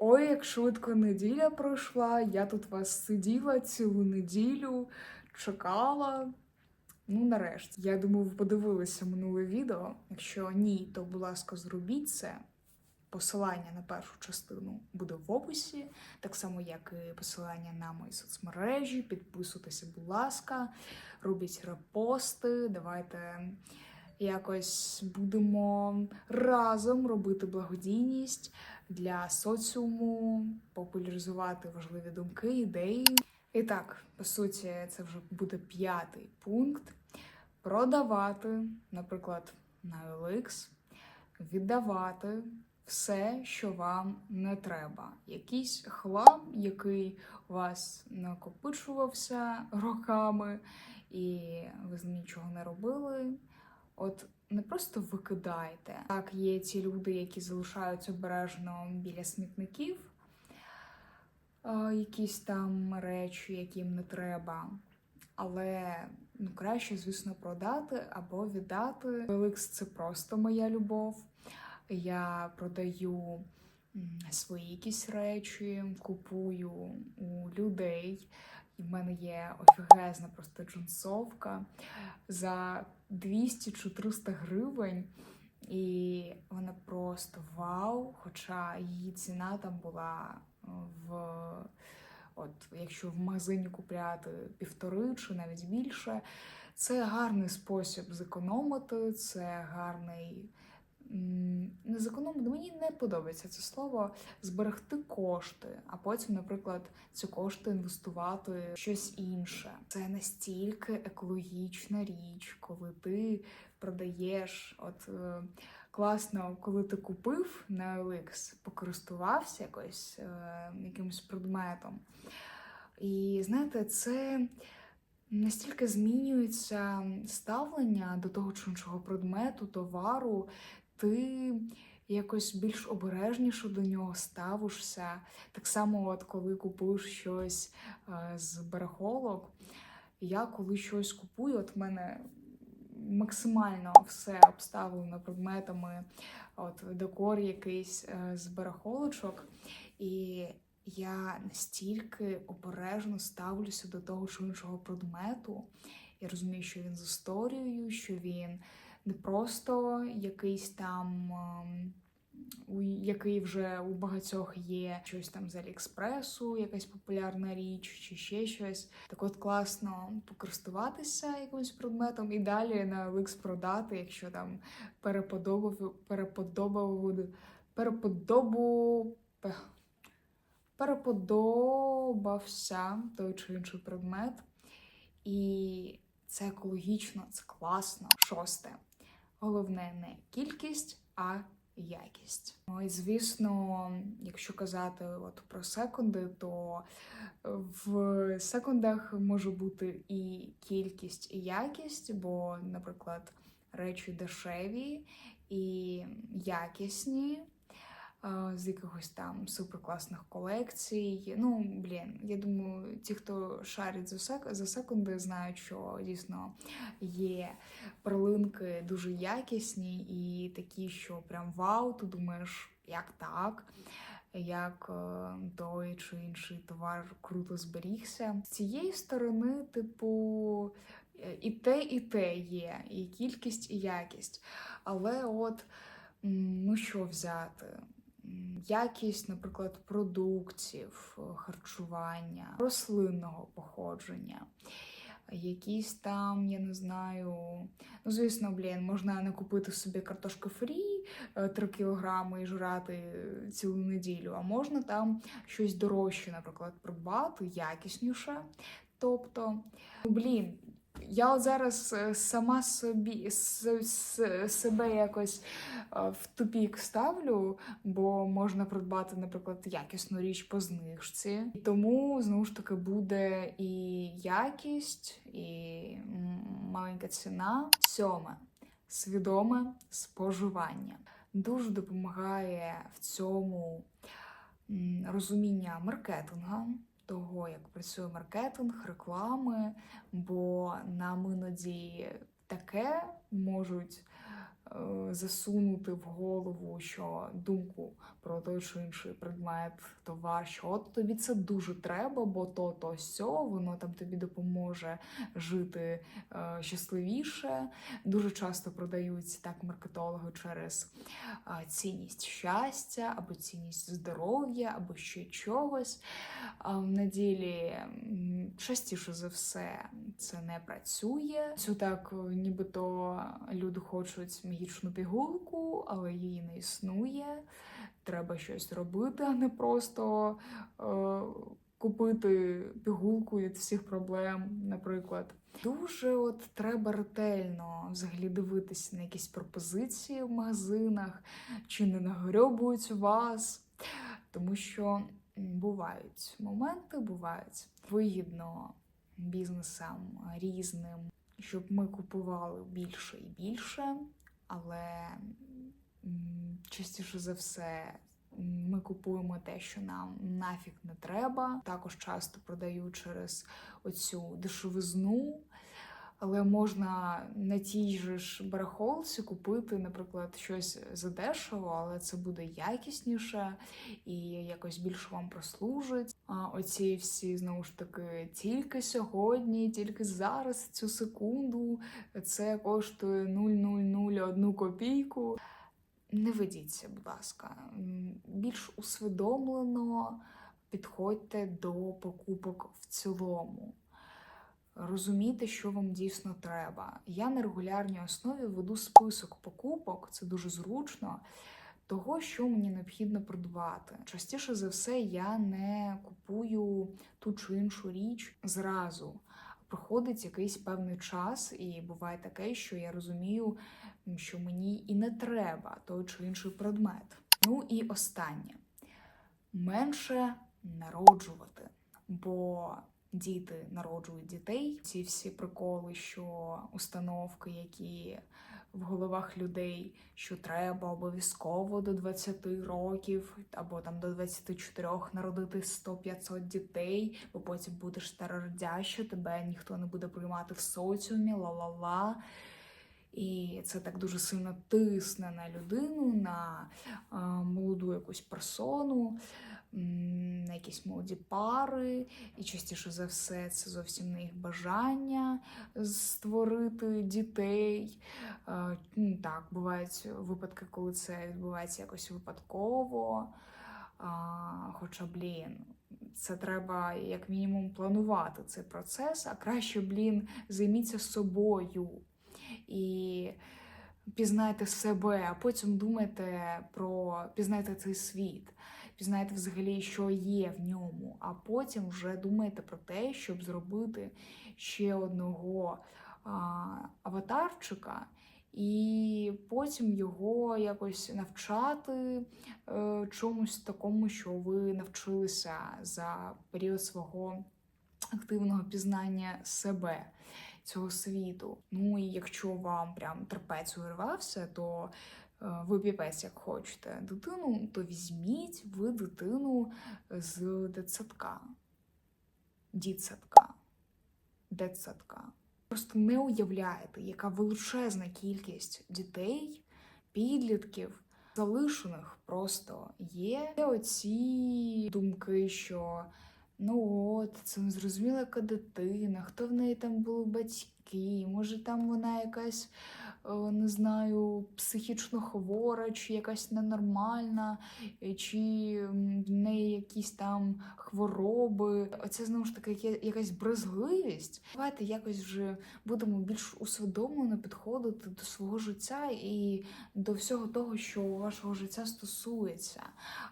Ой, як швидко неділя пройшла. Я тут вас сиділа цілу неділю, чекала. Ну, нарешті. Я думаю, ви подивилися минуле відео. Якщо ні, то, будь ласка, зробіть це. Посилання на першу частину буде в описі, так само, як і посилання на мої соцмережі. Підписуйтеся, будь ласка, робіть репости. Давайте якось будемо разом робити благодійність для соціуму, популяризувати важливі думки, ідеї. І так, по суті, це вже буде п'ятий пункт. Продавати, наприклад, на OLX, віддавати все, що вам не треба. Якийсь хлам, який у вас накопичувався роками, і ви з нічого не робили. От не просто викидайте. Так, є ті люди, які залишаються обережно біля смітників, е, якісь там речі, яким не треба. Але ну, краще, звісно, продати або віддати. OLX – це просто моя любов. Я продаю свої якісь речі, купую у людей. І в мене є офігезна просто джинсовка за 200 чи 300 гривень. І вона просто вау. Хоча її ціна там була е, в от, якщо в магазині купляти півтори чи навіть більше, це гарний спосіб зекономити, це гарний. Не зекономити, мені не подобається це слово зберегти кошти, а потім, наприклад, ці кошти інвестувати в щось інше. Це настільки екологічна річ, коли ти продаєш, от е, класно, коли ти купив на OLX, покористувався якось е, якимось предметом. І знаєте, це настільки змінюється ставлення до того чи іншого предмету, товару, ти якось більш обережніше до нього ставишся. Так само, от коли купуєш щось е, з барахолок, я коли щось купую, от в мене максимально все обставлено предметами, от декор якийсь е, з барахолочок. І я настільки обережно ставлюся до того чи іншого предмету. Я розумію, що він з історією, що він не просто якийсь там, ем, який вже у багатьох є щось там з Аліекспресу, якась популярна річ, чи ще щось. Так от класно покористуватися якимось предметом і далі на OLX продати, якщо там переподобав, переподобав, переподобу. переподобався той чи інший предмет. І це екологічно, це класно. Шосте. Головне не кількість, а якість. Ну і звісно, якщо казати от про секунди, то в секундах може бути і кількість, і якість, бо, наприклад, речі дешеві і якісні. З якихось там суперкласних колекцій. Ну, блін, я думаю, ті, хто шарить за секунди, знають, що дійсно є перлинки дуже якісні і такі, що прям вау, ти думаєш, як так? Як е, той чи інший товар круто зберігся. З цієї сторони, типу, е, і те, і те є, і кількість, і якість. Але от ну що взяти? Якість, наприклад, продуктів, е, харчування, рослинного походження, якісь там, я не знаю. Ну, звісно, блін, можна не купити собі картошку фрі 3 кілограми і жрати цілу неділю, а можна там щось дорожче, наприклад, придбати, якісніше. Тобто, ну, блін, я зараз е, сама собі с- с- себе якось е, в тупік ставлю, бо можна придбати, наприклад, якісну річ по знижці. І Тому знову ж таки буде і якість, і маленька ціна. Сьоме свідоме споживання дуже допомагає в цьому розуміння маркетинга, того, як працює маркетинг, реклами, бо нам іноді таке можуть засунути в голову, що думку про той чи інший предмет, товар, що от тобі це дуже треба, бо то, то сьо, воно там тобі допоможе жити е, щасливіше. Дуже часто продають так маркетологи через е, цінність щастя або цінність здоров'я, або ще чогось. А в неділі частіше за все це не працює. Це так, е, нібито люди хочуть магічну пігулку, але її не існує. Треба щось робити, а не просто е, купити пігулку від всіх проблем, наприклад. Дуже от треба ретельно взагалі дивитися на якісь пропозиції в магазинах, чи не нагрьобують вас, тому що бувають моменти, бувають вигідно бізнесам різним, щоб ми купували більше і більше, але частіше за все. Ми купуємо те, що нам нафіг не треба. Також часто продають через оцю дешевизну, але можна на тій же ж барахолці купити, наприклад, щось задешево, але це буде якісніше і якось більше вам прослужить. Оці всі знову ж таки тільки сьогодні, тільки зараз, цю секунду, це коштує 0,001 копійку. Не ведіться, будь ласка, більш усвідомлено підходьте до покупок в цілому. Розумійте, що вам дійсно треба. Я на регулярній основі веду список покупок, це дуже зручно. Того, що мені необхідно придбати. Частіше за все, я не купую ту чи іншу річ зразу. Проходить якийсь певний час, і буває таке, що я розумію, що мені і не треба той чи інший предмет. Ну і останнє менше народжувати, бо діти народжують дітей. Ці всі приколи, що установки, які в головах людей, що треба обов'язково до 20 років або там до 24 народити 100-500 дітей, бо потім будеш старородяща, тебе ніхто не буде приймати в соціумі, ла-ла-ла. І це так дуже сильно тисне на людину, на а, молоду якусь персону, на якісь молоді пари, і частіше за все це зовсім не їх бажання створити дітей. Е, Так, бувають випадки, коли це відбувається якось випадково. Хоча, блін, це треба як мінімум планувати цей процес, а краще, блін, займіться собою і пізнайте себе, а потім думайте про пізнайте цей світ, пізнайте взагалі, що є в ньому, а потім вже думайте про те, щоб зробити ще одного а, аватарчика. І потім його якось навчати е, чомусь такому, що ви навчилися за період свого активного пізнання себе, цього світу. Ну і якщо вам прям терпець урвався, то е, ви піпець, як хочете дитину, то візьміть ви дитину з дитсадка, дітсадка, дитсадка. Просто не уявляєте, яка величезна кількість дітей, підлітків, залишених просто є. Оці думки, що ну от, це незрозуміла яка дитина, хто в неї там були батьки, може там вона якась, е, не знаю, психічно хвора, чи якась ненормальна, е, чи в неї якісь там хвороби. Оце знову ж таки якась брезгливість. Давайте якось вже будемо більш усвідомлено підходити до свого життя і до всього того, що вашого життя стосується.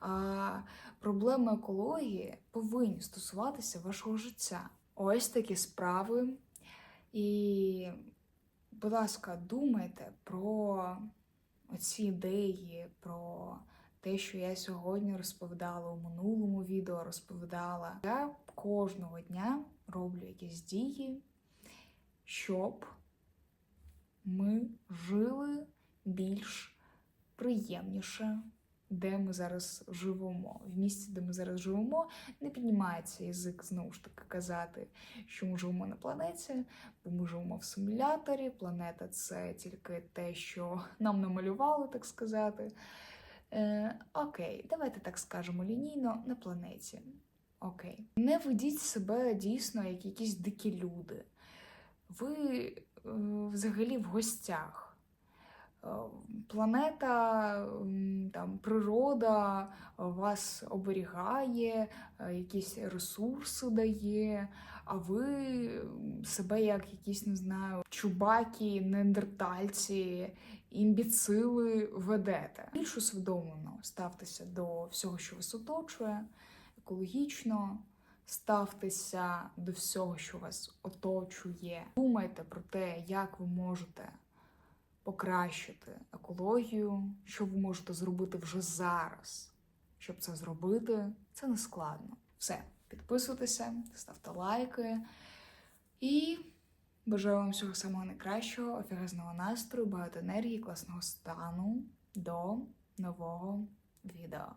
А проблеми екології повинні стосуватися вашого життя. Ось такі справи. І, будь ласка, думайте про оці ідеї, про те, що я сьогодні розповідала у минулому відео, розповідала. Я кожного дня роблю якісь дії, щоб ми жили більш приємніше, де ми зараз живемо. В місці, де ми зараз живемо, не піднімається язик знову ж таки казати, що ми живемо на планеті, бо ми живемо в симуляторі. Планета це тільки те, що нам намалювали, так сказати. Е, окей, давайте так скажемо лінійно на планеті. Окей. Не ведіть себе дійсно як якісь дикі люди. Ви е, взагалі в гостях. Е, Планета, там, природа вас оберігає, е, якісь ресурси дає, а ви себе як якісь, не знаю, чубаки, неандертальці, імбіцили ведете. Більш усвідомлено ставтеся до всього, що вас оточує, екологічно. Ставтеся до всього, що вас оточує. Думайте про те, як ви можете покращити екологію, що ви можете зробити вже зараз. Щоб це зробити, це не складно. Все, підписуйтеся, ставте лайки і бажаю вам всього самого найкращого, офігезного настрою, багато енергії, класного стану. До нового відео.